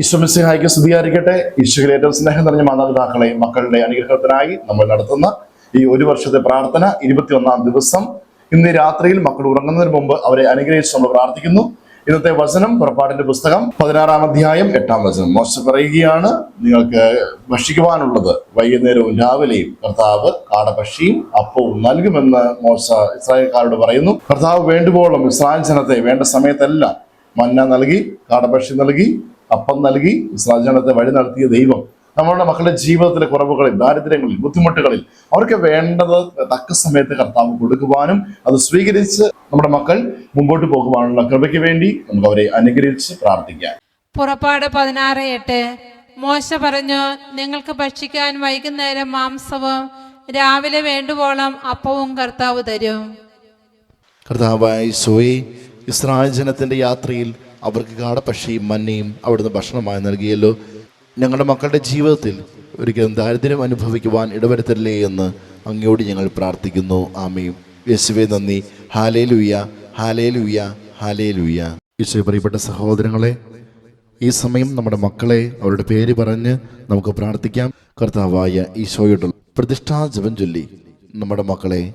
ഈശ്വമിസിഹായിക്ക് സ്തുതിയായിരിക്കട്ടെ. ഈശ്വരൻ ഏറ്റവും സ്നേഹം നിറഞ്ഞ മാതാപിതാക്കളെയും മക്കളുടെ അനുഗ്രഹത്തിനായി നമ്മൾ നടത്തുന്ന ഈ ഒരു വർഷത്തെ പ്രാർത്ഥന ഇരുപത്തിയൊന്നാം ദിവസം. ഇന്ന് രാത്രിയിൽ മക്കൾ ഉറങ്ങുന്നതിന് മുമ്പ് അവരെ അനുഗ്രഹിച്ച് നമ്മൾ പ്രാർത്ഥിക്കുന്നു. ഇന്നത്തെ വചനം പുറപ്പാടിന്റെ പുസ്തകം പതിനാറാം അധ്യായം എട്ടാം വചനം. മോശം പറയുകയാണ് നിങ്ങൾക്ക് ഭക്ഷിക്കുവാനുള്ളത് വൈകുന്നേരവും രാവിലെയും കർത്താവ് കാടപക്ഷിയും അപ്പവും നൽകുമെന്ന് മോശ ഇസ്രായേൽക്കാരോട് പറയുന്നു. കർത്താവ് വേണ്ടുവോളം ഇസ്രായേൽ ജനത്തെ വേണ്ട സമയത്തെല്ലാം മന്ന നൽകി കാടപക്ഷി നൽകി അപ്പം നൽകി ഇസ്ലാജനത്തെ വഴി നടത്തിയ ദൈവം നമ്മളുടെ മക്കളുടെ ജീവിതത്തിലെ കുറവുകളിൽ ദാരിദ്ര്യങ്ങളിൽ ബുദ്ധിമുട്ടുകളിൽ അവർക്ക് വേണ്ടത് തക്ക സമയത്ത് കർത്താവ് കൊടുക്കുവാനും അത് സ്വീകരിച്ച് നമ്മുടെ മക്കൾ മുമ്പോട്ട് പോകുവാനുള്ള കൃപയ്ക്ക് വേണ്ടി നമുക്ക് അവരെ അനുഗ്രഹിച്ച് പ്രാർത്ഥിക്കാം. പുറപ്പാട് പതിനാറ് എട്ട്. മോശ പറഞ്ഞു നിങ്ങൾക്ക് ഭക്ഷിക്കാൻ വൈകുന്നേരം മാംസവും രാവിലെ വേണ്ടുവോളം അപ്പവും കർത്താവ് തരും. കർത്താവായി സോയെ ഇസ്രായേൽ ജനത്തിന്റെ യാത്രയിൽ അവർക്ക് കാടപ്പക്ഷിയും മഞ്ഞയും അവിടുന്ന് ഭക്ഷണമായി നൽകിയല്ലോ. ഞങ്ങളുടെ മക്കളുടെ ജീവിതത്തിൽ ഒരിക്കലും ദാരിദ്ര്യം അനുഭവിക്കുവാൻ ഇടവരുത്തല്ലേ എന്ന് അങ്ങയോട് ഞങ്ങൾ പ്രാർത്ഥിക്കുന്നു. ആമയും യേശുവെ നന്ദി. ഹാലേ ലൂയ ഹാലേ ലൂയ ഹാലേ ലൂയ യേശുവെ പ്രിയപ്പെട്ട സഹോദരങ്ങളെ ഈ സമയം നമ്മുടെ മക്കളെ അവരുടെ പേര് പറഞ്ഞ് നമുക്ക് പ്രാർത്ഥിക്കാം. കർത്താവായ ഈശോയുടെ പ്രതിഷ്ഠാ ജപം ചൊല്ലി നമ്മുടെ മക്കളെ